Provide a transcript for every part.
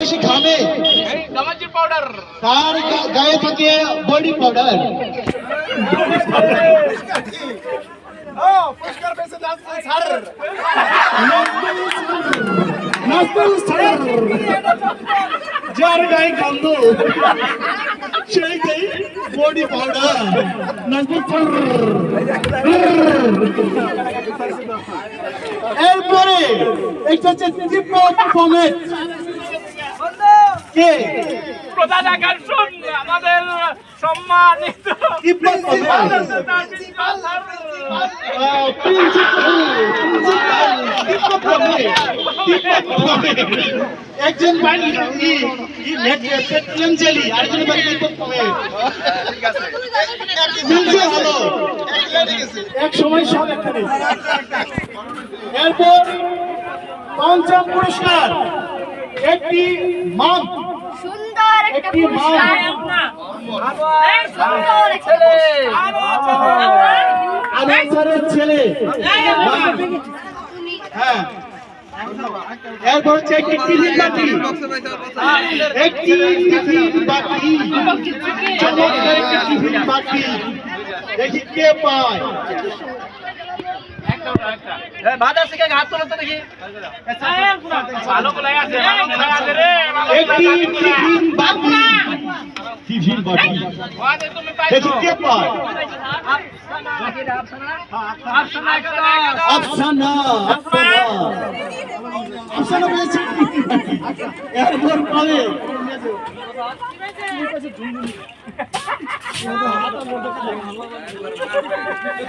বেশি ঘামে। গামাজির পাউডার তার গায়ে থাকে বডি পাউডার যার গায়ে গন্ধ সেই গায়ে বডি পাউডার এরপরে এটা হচ্ছে তীব্র কে? প্রধান আকর্ষণ আমাদের সম্মানিত তীব্র পারফরমেন্স একজন বাড়ি পেট্রোলিয়াম জেলি আরেকজন বাড়ি মিলছে ভালো। এক সময় সব একখানে এরপর পঞ্চম পুরস্কার একটি সুন্দর একটা পুরস্কার। আনসারের ছেলে। হ্যাঁ। এরপর হচ্ছে একটি টিফিন বাটি একটি টিফিন বাটি চমৎকার একটি টিফিন বাটি দেখি কে পায়। বাজার থেকে ঘাট তোলো তো দেখি। টিফিন বাটি দেখি কে পায়। আফসানা একটা আফসানা আফসানা আফসানা এরপর পাবে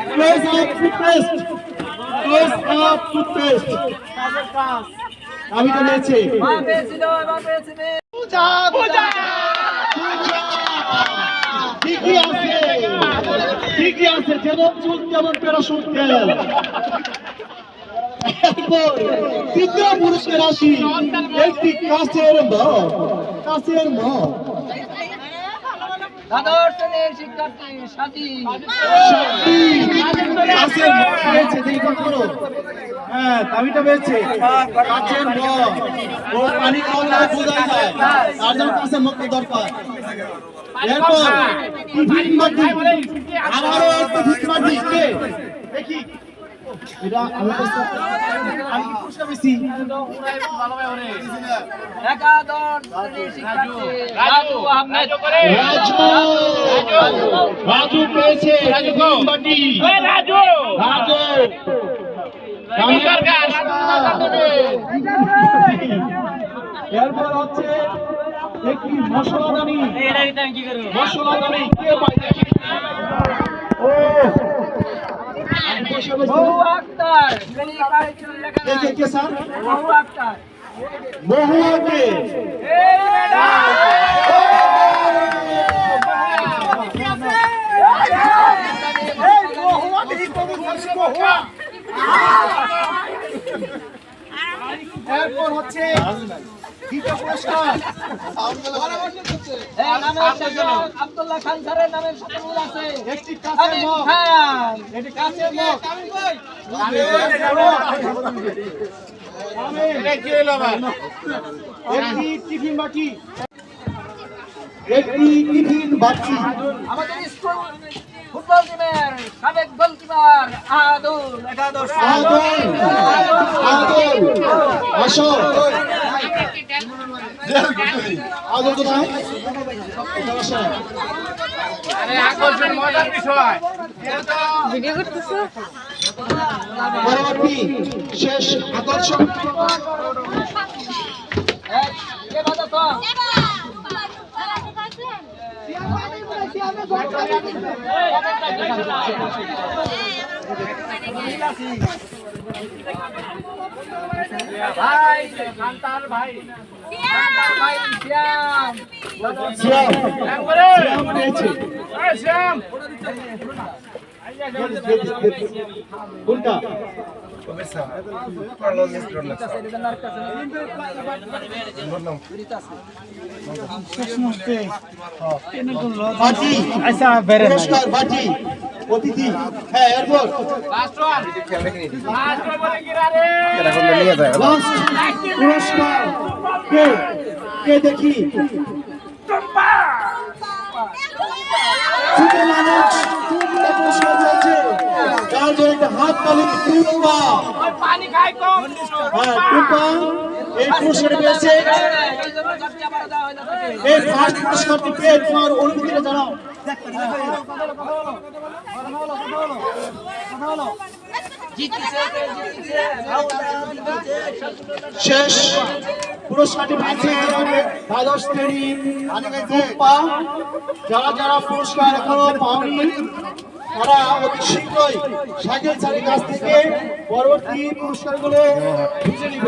close up toothpaste close up toothpaste আমি তো নিয়েছি পূজা পূজা ঠিকই আছে ঠিকই আছে যেমন চুল তেমন প্যারাসুট তেল তৃতীয় পুরুষের আসি একটি কাছের মগ কাছের মগ। দ্বাদশ শ্রেণির শিক্ষার্থী সাথী সত্যি কাছের মগ হয়েছে দেখি কোন করো হ্যাঁ দামিটা পেয়েছে কাছের মগ ও পানি খাওয়া বোঝাই যায়। তার জন্য কাছের মগ দরকার। এরপর টিফিন বাটি আবারও একটা টিফিন বাটি দেখি। এটা আমি আমি পুরস্কার পেয়েছি? একাদশ শ্রেণির শিক্ষার্থী রাজু রাজু। রাজু। এরপর হচ্ছে একটি কে ও বহু আক্তার শ্রেণি কাহিনী লেখা কে বহু আক্তার ম্যাডাম এরপর হচ্ছে দ্বিতীয় পুরস্কার। এই নামের সাথে আব্দুল্লাহ খান স্যারের নামের সাথে মিল আছে। একটি কাছের আমিন খান। এটি কাছের মগ একটি টিফিন বাটি। একটি টিফিন বাটি। আমাদের স্কুল ফুটবল টিমের সাবেক গোলকিপার একাদশ আদল আদল আসো। আদল কোথায়? আরে আকর্ষণ মজার বিষয়। পরবর্তী শেষ আকর্ষণ এই, কে বাজাতো? ভাই কান্তার ভাই কান্তার ভাই শ্যাম শ্যাম কোনটা? অতিথি হ্যাঁ এরপর পুরস্কার কে কে দেখি মানুষ টুম্পা পুরস্কার পেয়েছে যার জন্য একটা হাত তালি হ্যাঁ এই তোমার শেষ পুরস্কারটি পেয়েছে দ্বাদশ শ্রেণি। যারা যারা পুরস্কার এখনও পাওনি তারা অতি শীঘ্রই সাইকেল চারের কাছ থেকে পরবর্তী পুরস্কারগুলো খুঁজে নিবে।